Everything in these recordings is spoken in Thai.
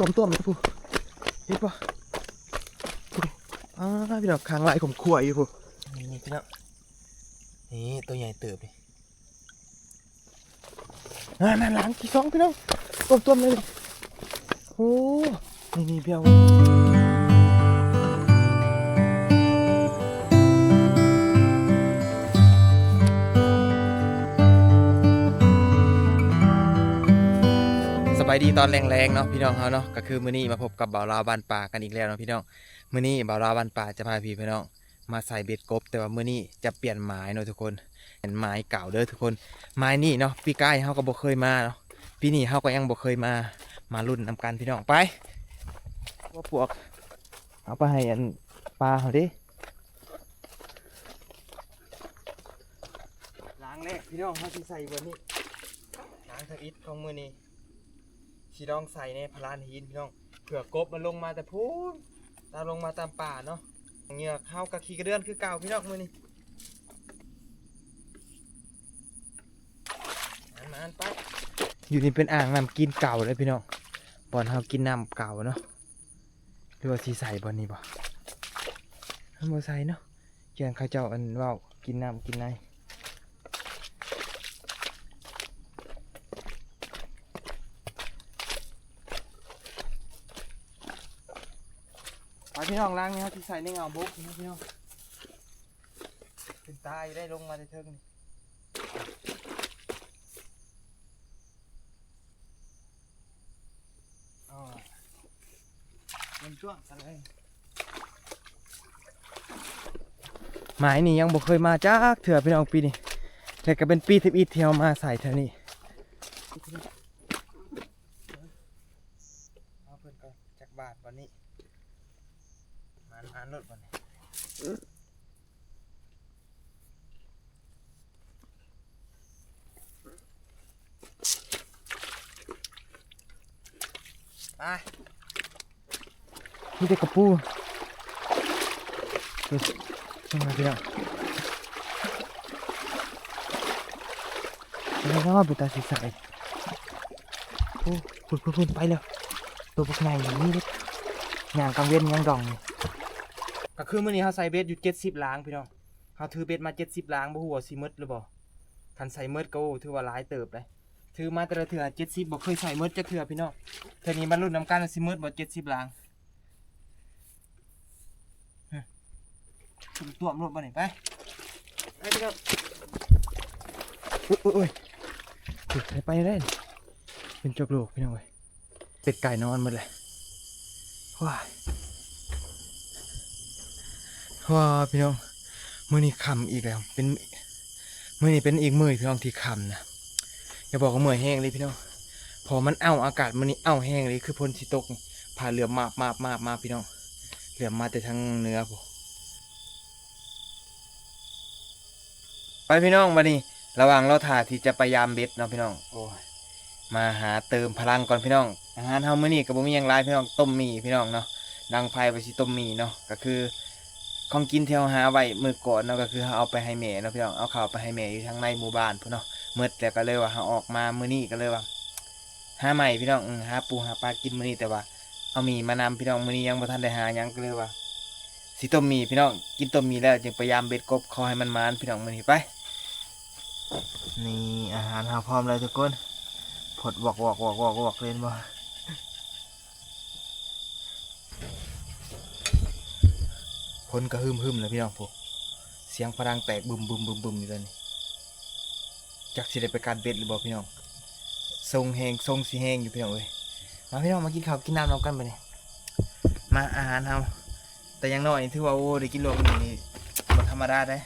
ต้มต้มๆนะผู้เห็นปะผู้อ้าวพี่น้องคางไหลผมขั่วอยู่ผู้นี่นี่พี่น้องนี่ตัวใหญ่เติบเลยนั่นนั่นหลังที่สองพี่น้องต้มต้มๆเลยนี่โอ้นี่นี่พี่เอาสายดีตอนแรงๆเนาะพี่น้องเขาเนาะก็คือมื้อนี้มาพบกับบ่าวลาวบ้านป่ากันอีกแล้วเนาะพี่น้องมื้อนี้บ่าวลาวบ้านป่าจะพาพี่พี่น้องมาใส่เบ็ดกบ แต่ว่ามื้อนี้จะเปลี่ยนไม้เนาะทุกคนเป็นไม้เก่าเด้อทุกคนไม้นี่เนาะปีกายเฮาก็บ่เคยมาเนาะปีนี้เฮาก็ยังบ่เคยมามารุ่นนำกันพี่น้องไปว่าพวกเอาไปให้อันปลาเขาดิล้างแรกพี่น้องเขาสิใส่วันนี้ล้างทางอิฐของมื้อนี้ สีดองใส่ในพลานหินพี่น้องเผื่อกบมันลงมาแต่พูนตามลงมาตามป่าเนาะเหงือกเข้ากับขี้กระเดือนคือเก่าพี่น้องมือนี้อันนั้นไปอยู่นี่เป็นอ่างน้ำกินเก่าเลยพี่น้องบอนเฮากินน้ำเก่าเนาะหรือว่าสีใสบอนี่บ่ทำบ่ใส่เนาะเกียนเขาเจ้าอันว่ากินน้ำกินใน ไปพี่น้องล้างนี่ครับที่ใส่ในเงาบุกนี่ครับพี่น้องเป็นตายได้ลงมาในเทิงนี่อ๋อมันช่วงกันเลยหมายนี่ยังบ่เคยมาจักเถื่อพี่น้องปีนี้แต่ก็เป็นปีที่อีเที่ยวมาใส่เท่านี้เอาเพิ่นก่อนจากบาทวันนี้ มานอ่านรถวันไปนี่แต่กระปูดูสิช่างมาพี่น้องแล้วก็บุตรสีใสโอ้พุ่นพุ่นไปแล้วตัวพวกนายอย่างนี้เลยงานกังเวียนยังดองนี่ ก็คือมื้อนี้เขาใส่เบ็ดอยู่เจ็ดสิบล้างพี่น้องเขาถือเบ็ดมาเจ็ดสิบล้างบ่ฮู้ว่าสิหมดหรือบ่ทันใส่หมดก็โอ้ถือว่าหลายเติบเลยถือมาแต่ละเถื่อเจ็ดสิบบ่เคยใส่หมดจักเถื่อพี่น้องเทื่อนี้มันรุ่นน้ำกันว่าสิหมดบ่เจ็ดสิบล้างถึงตัวมรถมาหนิไปไปพี่ครับอุ้ยอุ้ยอุ้ยถึงไปไปได้นี่เป็นจกโลกพี่น้องเว้ยเป็ดไก่นอนหมดเลยว้าย ว้าพี่น้องมื้อนี้คำอีกแล้ว เป็นมื้อนี้เป็นอีกมือพี่น้องที่คำนะอย่าบอกว่าเมื้อแห้งเลยพี่น้องพอมันเอ้าอากาศมื้อนี้เอ้าแห้งเลยคือพลสิตกผ่าเรือมาบมาบมาบมาพี่น้องเรือมาแต่ทางเนื้อผมไปพี่น้องมานี่ระหว่างเราถ่าที่จะไปยามเบ็ดเนาะพี่น้องโอ้ยมาหาเติมพลังก่อนพี่น้องอาหารเฮามื้อนี้ก็บ่มีหยังหลายพี่น้องต้มหมี่พี่น้องเนาะดังไฟไปสิต้มหมี่เนาะก็คือ ของกินที่เฮาหาไว้มือก่อนเนาะก็คือเอาไปให้แม่เนาะพี่น้องเอาข้าวไปให้แม่อยู่ทางในหมู่บ้านพุ่นเนาะมื้อแล้วก็เลยว่าเฮาออกมามื้อนี้ก็เลยว่าหาใหม่พี่น้องหาปูหาปลากินมื้อนี้แต่ว่า เอาหมี่มานำพี่น้องมื้อนี้ยังบ่ทันได้หายังก็เลยว่าสิต้มหมี่พี่น้องกินต้มหมี่แล้วจึงพยายามเบ็ดกบขอให้มันมานพี่น้องมื้อนี้ไปนี่อาหารหาพร้อมเลยทุกคนผดวอกวอกวอกวอกวอกเล่นบ่ คนกระหึมหึมเลยพี่น้องพวกเสียงพลังแตกบึมบึมบึมบึมอยู่เลยนี่จักสิได้ไปการเบ็ดหรือบ่พี่น้องทรงแหงทรงสีแหงอยู่พี่น้องเอ้ยมาพี่น้องมากินข้าวกินน้ำเรากันไปนี่มาอาหารเฮาแต่ยังน้อยถือว่าโอ้ได้กินรวมนี่บ่ธรรมดาได้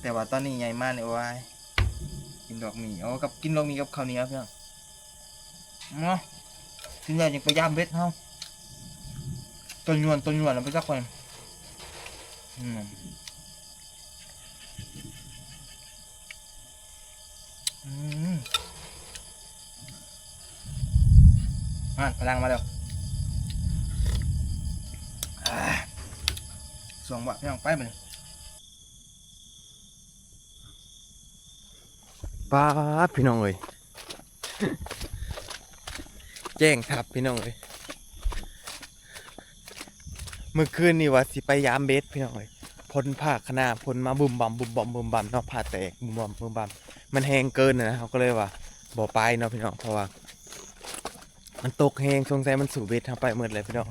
แต่ว่าตอนนี้ใหญ่มากเลยโอ้ยกินดอกมีอ๋อกับกินดอกมีกับข้าวเหนียวเพื่อนมาถึงอยากจะไปยามเบ็ดเฮาต้นยวนต้นยวนเราไปสักคน มาพลังมาเร็วส่วงบะพี่น้องไปมาเลยป้าพี่น้องเอ้ยแจ้งทับพี่น้องเอ้ย เมื่อคืนนี่ว่าสิไปยามเบสพี่น้องเอ้ยพ้นผ้าขนาพ้นมาบุ่มบัมบุ่มบอมบุ่มบัมเนาะผ้าแตกบุ่มบอมบุ่มบัมมันแห้งเกินนะเขาก็เลยว่าบ่ไปเนาะพี่น้องเพราะว่า มันตกแห้งสงสัยมันสู่เบสทางไปหมดเลยพี่น้อง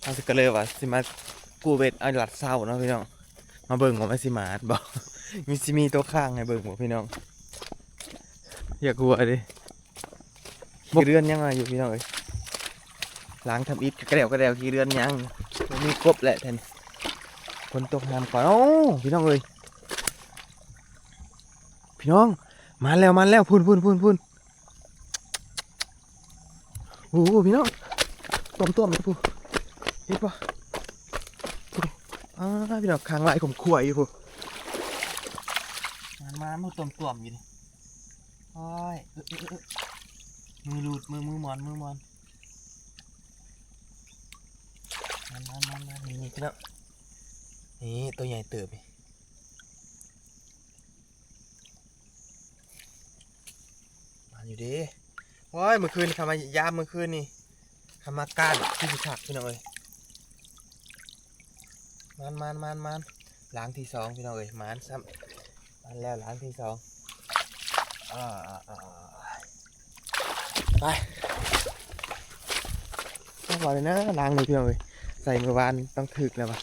เขาก็เลยว่าสิมากู้เบสเอาหลัดเศร้าเนาะพี่น้องมาเบิ่งว่ามันสิมาดบ่มีสิมีตัวข้างให้เบิ่งบ่พี่น้อง อย่ากลัวดิขี้เรือนยังไงอยู่พี่น้องเอ้ยล้างทำอิฐกระเดวกระเดวขี้เรือนยัง มันมีครบแหละท่านฝนตกน้ำก่อนโอ้พี่น้องเอ้ยพี่น้อง มาแล้วมาแล้วพุ่นพุ่นพุ่นพุ่นโอ้โหพี่น้องต้มต้มเลยพูเห็นปะอ่าพี่น้องคางลายผมขวยอยู่พูมามามือต้มต้มอยู่ดิโอ้ยมือหลุดมือมือหมอนมือหมอน มันมันมันนี่นี่พี่น้องนี่ตัวใหญ่เติบมาอยู่ดิว้ายเมื่อคืนทำมายามเมื่อคืนนี่ทำมาก้านที่สุดพี่น้องเอ้ยมันมันมันมันล้างที่สองพี่น้องเอ้ยมันซ้ำมันแล้วล้างที่สองอ่าอ่าอ่าไปต้องบอกเลยนะล้างเลยพี่น้องเลย ใส่เมื่อวานต้องถึกแล้วปะ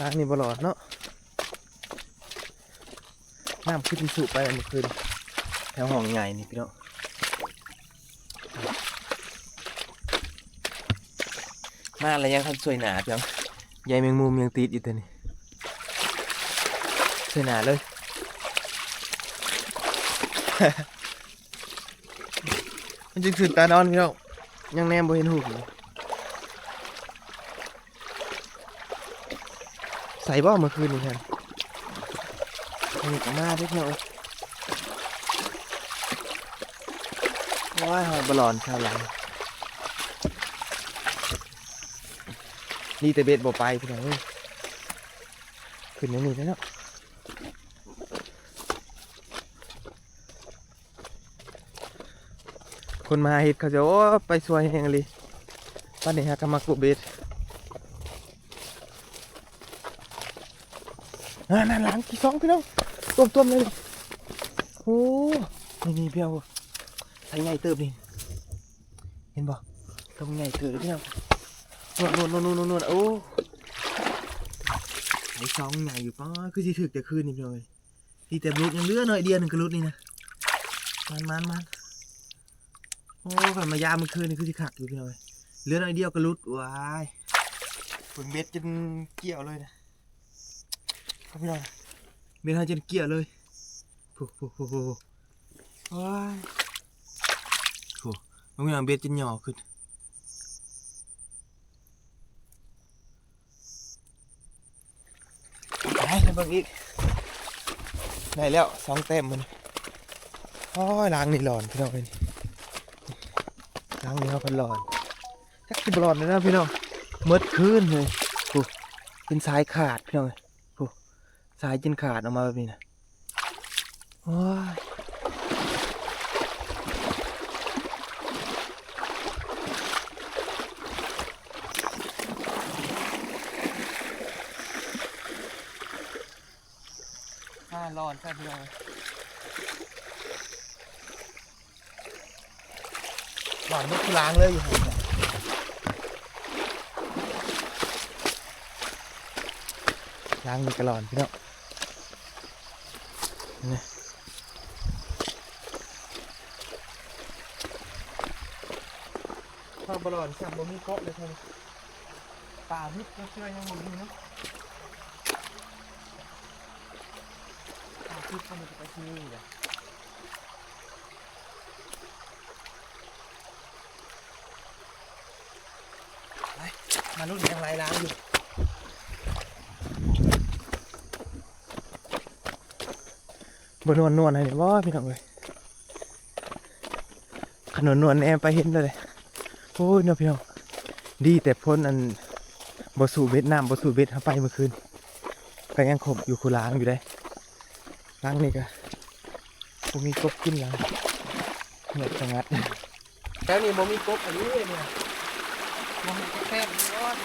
ล้างนี่บลอดเนาะน้ำขึ้นสุไปเมื่อคืนแถวห้องใหญ่นี่พี่เน้องมาอะไรยังคันสวยหนาพี่น้องใยแมงมุมยังติดอยู่ตัวนี้สวยหนาเลยมันจึงสุดตานอนพี่เน้อง ยังแนมบ่เห็นหูอยู่ใส่บ่เมื่อคืนนี่แทนอันนี้ก็มาเด้อพี่ยวว้ายหอยบอลอนชาวหลังนี่แต่เบ็ดบ่ไปพี่น้องเอ้ยขึ้นในนี่แล้วเนาะ คนมาเฮ็ดเขาจะโอ้ไปสวยแหงเลยป้านนี้ฮะก็มากุเบ็ดนั่นหลังที่สองพี่น้องต้มต้มเลยโอ้นี่นี่พี่เอาใส่ใหญ่เติบนี่เห็นบ่ต้มใหญ่เติบพี่น้องนวดนวดนวดนวดนวดโอ้ไอ้สองใหญ่อยู่ป้าคือสิถึกแต่คืนนี่พี่น้องเอ้ยที่แต่รุดยังเลือหน่อยเดียวหนึ่งก็รุดนี่นะมันมันมัน โอ้ยมายามเมื่อคืนนี่คือที่ขักอยู่พี่น้อยเลือหน่อยเดียวก็รุดว้ายฝนเบ็ดจนเกี่ยวเลยนะครับพี่น้อยเบ็ดหายจนเกี่ยวเลยโอ้โหโอ้โหว้ายโอ้มึงพี่น้องเบ็ดจนหย่อขึ้นไปให้เบิ่งอีกได้แล้วสองเต็มมันโอ้ยล้างนี่หลอนพี่น้องเอ้ย ล้างนี้เขาพันหลอนจักสิบหลอนเลยนะพี่น้องเมื่อคืนเลยโอ้เป็นสายขาดพี่น้องโอ้สายจนขาดออกมาแบบนี้นะโอ้ยอ่าร้อนใช่พี่น้อง หวานไม่คือล้างเลยอยู่ผมเนี่ยล้างมีกระหลอนพี่น้องนี่ข้าวบอลอนสั่งบะมี่เกาะเลยท่านปลาพิษก็เชื่อยังบ่มีเนาะปลาพิษก็มันจะไปที่นี่เลย มารุ่นยังไรล้างอยู่บนวลนวลอะไรเนี่ยว่าพี่น้องเลยขนนนวลแอมไปเห็นเลยโอ้ยเนาะพี่น้องดีแต่พ้นอันบสูเบ็ดน้ำบสูเบ็ดเข้าไปเมื่อคืนก็ยังขบอยู่คูล้างอยู่ได้ล้างนี่ก็ผมมีกบกินล้างเงียบสงัดแล้วนี่บ่มีกบอันนี้เนี่ย มองจะแต้มร้อน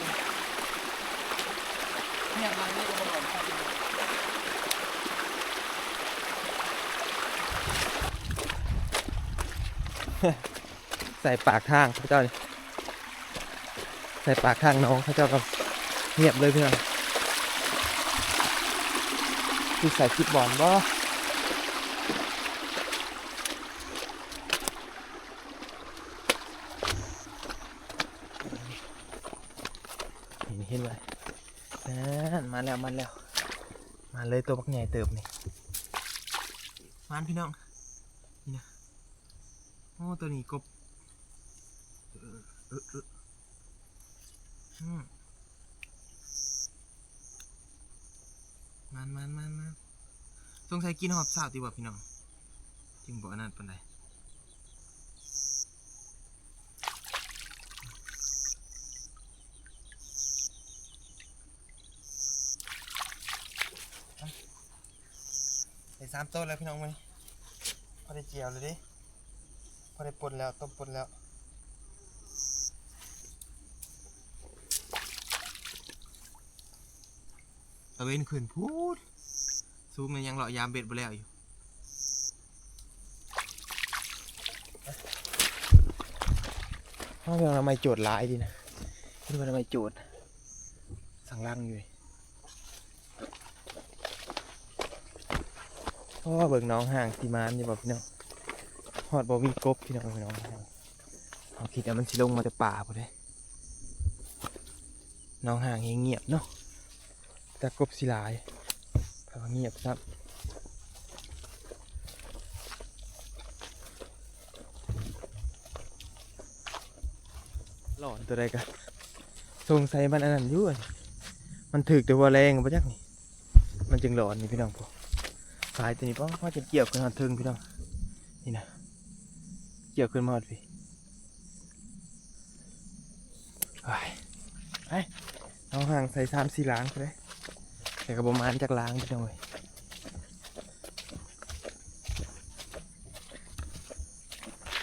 เนี่ยมันนี่ก็บอนครับใส่ปากทางพระเจ้านี่ใส่ปากทางน้องพระเจ้าก็เงียบเลยเพื่อนคือใส่คิดบอลบ่เห็นเห็นเลย นั่นมาแล้วมาแล้ว มาเลยตัวบักใหญ่เติบนี่มานพี่น้อง นี่นะโอ้ตัวนี้กบเออเออเออมันมันมันมันสงสัยกินหอบสาวดีกว่าพี่น้อง จึงบอกอันนั้นปันใด ใส่สามต้นแล้วพี่น้องมั้ยพอได้เจียวเลยดิพอได้ปนแล้วต้มปนแล้วตะเวนขึ้นพูดซูมมันยังเลาะยามเบ็ดไปแล้วอยู่ห้องเราทำไมโจทย์หลายดีนะคิดว่าทำไมโจทย์สั่งล่างอยู่ นี่เพราะว่าเบิกน้องห่างที่มานนี่บอกพี่น้องฮอดบ่มีกบพี่น้องพี่น้องเอาคิดว่ามันสิลงมาแต่ป่าพอดีน้องห่างเงียบเนาะแต่กบสิหลายแต่ว่าเงียบครับหลอนตัวใดกันสงสัยมันอันนั้นอยู่อะมันถึกแต่ว่าแรงปะจักนี่มันจึงหลอนนี่พี่น้องพวก สายตัวนี้ป้อว่าจะเกี่ยวขึ้นมาถึงพี่น้องนี่นะเกี่ยวขึ้นมาหอดพี่ไปไปเอาห่างใส่สามสี่ล้างไปเลยแต่ก็ประมาณจากล้างไปหน่อย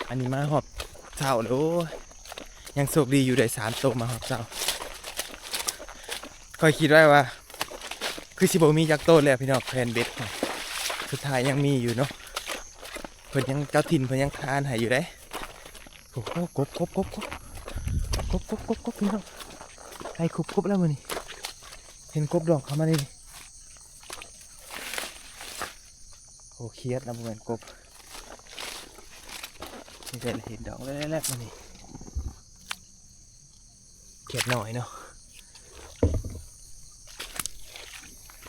อันนี้มาหอบเช้าเลยยังโชคดีอยู่ได้สามตัวมาหอบเช้าก็คิดไว้ว่า คือสิบมีจากโต้นแล้วพี่น้องแพนเบ็ด สุดท้ายยังมีอยู่เนาะเพิ่นยังเจ้าถิ่นเพิ่นยังทานหายอยู่ได้โอ้โหกบกบกบกบกบกบกบกบพี่น้องไอ้คบกบแล้วมันนี่เห็นกบดอกเขามานี่โอ้เครียดนะเหมือนกบนี่เป็นเห็นดอกแรกๆมานี่เครียดหน่อยเนาะ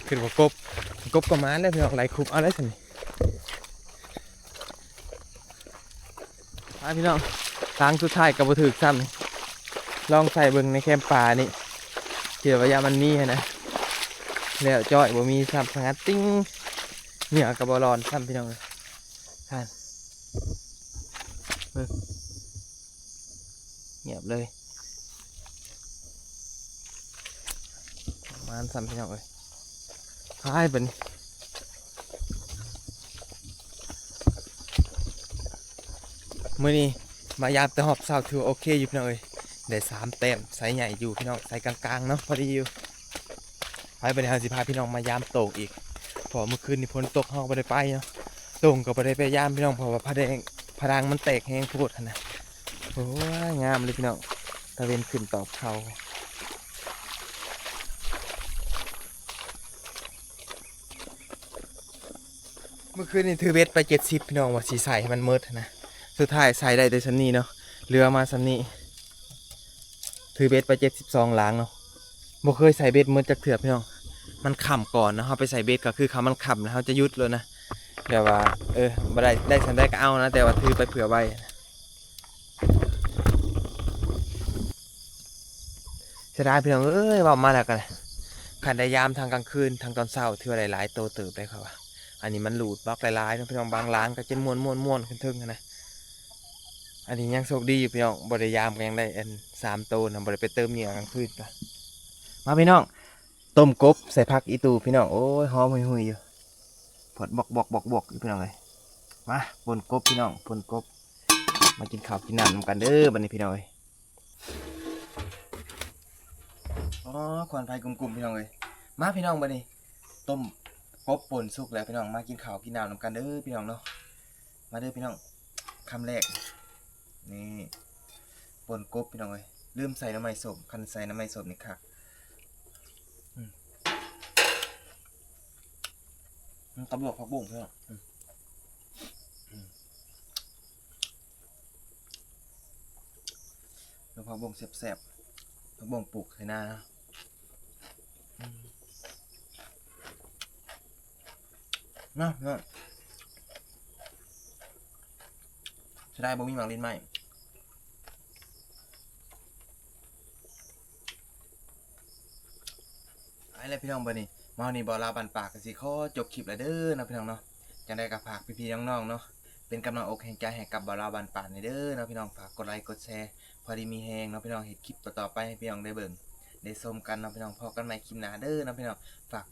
ขึ้นว่ากบ กบก็มาแล้วพี่น้องไหลคุบเอาได้สิมาพี่น้องทางสุดท้ายกับบถึกซ้ำลองใส่เบิ่งในแคมป์ป่านี่เกี่ยวกับยามันมีนะแล้วจ้อยบ่มีซ้ำสงัดติ้งเหนือกับบอลอนทำพี่น้องเลยท่านเงียบเลยประมานซ้ำพี่น้องเลย พายเป็นมื่อนี้มายามแต่หอบสาวถือโอเคอยู่พี่น้องเลยได้สามแต้มไซส์ใหญ่อยู่พี่น้องไซส์กลางๆเนาะพอดีอยู่ไปไปเดี๋ยวเราสิพาพี่น้องมายามโตกอีก พอเมื่อคืนนี่ฝนตกห้องไปได้ไปเนาะตรงก็ไปได้ไปยามพี่น้องเพราะว่าพระแดงพรังมันแตกแห้งโพูดนาดโอ้ยงามเลยพี่น้องตะเวนขึ้นตอบเขา มื่อคืนนี่ถือเบ็ดไปเจ็ดสิบพี่น้องว่าสีใส่ให้มันมืดนะ สุดท้ายใส่ได้แต่สันนี้เนาะเรือมาสันนี้ถือเบ็ดไปเจ็ดสิบสองล้างเนาะบ่เคยใส่เบ็ดมืดจากเถื่อพี่น้อง มันขำก่อนนะเขาไปใส่เบสก็คือเขามันขำแล้วเขาจะยุดเลยนะแบบว่า เออบ่ได้ได้สันได้ก็เอานะ แต่ว่าถือไปเผื่อไว้เสียดายพี่น้องเอ้ยว่ามาแล้วกันขันได้ยามทางกลางคืนทางตอนเช้าถือว่าหลายโตเติบได้ครับว่า อันนี้มันหลุดบล็อกหลายๆนะพี่น้องบางล้างก็จะม้วนม้วนม้วนขึ้นทึ่งนะอันนี้ยังโชคดีอยู่พี่น้องบริยามก็ยังได้อันสามโตนะบริไปเติมเหงื่อกลางคืนมาพี่น้องต้มกบใส่ผักอีตูพี่น้องโอ้ยหอมหุยๆอยู่ผดบอกบอกบอกบอกอยู่พี่น้องเลยมาปนกบพี่น้องปนกบ มากินข้าวกินน้ำกันเด้อบันนี้พี่น้องเลยอ๋อควันไฟกลุ่มๆพี่น้องเลยมาพี่น้องบัดนี้ต้ม กบปนสุกแล้วพี่น้องมากินข้าวกินน้ำนำกันเด้อพี่น้องเนาะมาเด้อพี่น้องคำแรกนี่ปนกบพี่น้องเลยลืมใส่น้ำมันสมคันใส่น้ำมันสมนี่ค่ะตำรวจพักบุ้งพี่น้องแล้วพักบุ้งแซ่บๆพักบุ้งปลูกให้หน้าอืม นะนะจะได้บ่มีหมักลิ้นไหมไอ้เลยพี่น้องบอร์นี่มาวันนี้บอลาบันปากกันสิข้อจบคลิปแล้วเด้อนะพี่น้องเนาะจังได้กับฝากพี่ๆน้องๆเนาะเป็นกำลังอกแห่งใจให้กับบอลาบันปากในเด้อนะพี่น้องฝากกดไลค์กดแชร์พอดีมีแฮงนะพี่น้องเห็นคลิปต่อๆไปให้พี่น้องได้เบิ่งได้ชมกันนะพี่น้องพอกันใหม่คลิปหน้าเด้อนะพี่น้องฝาก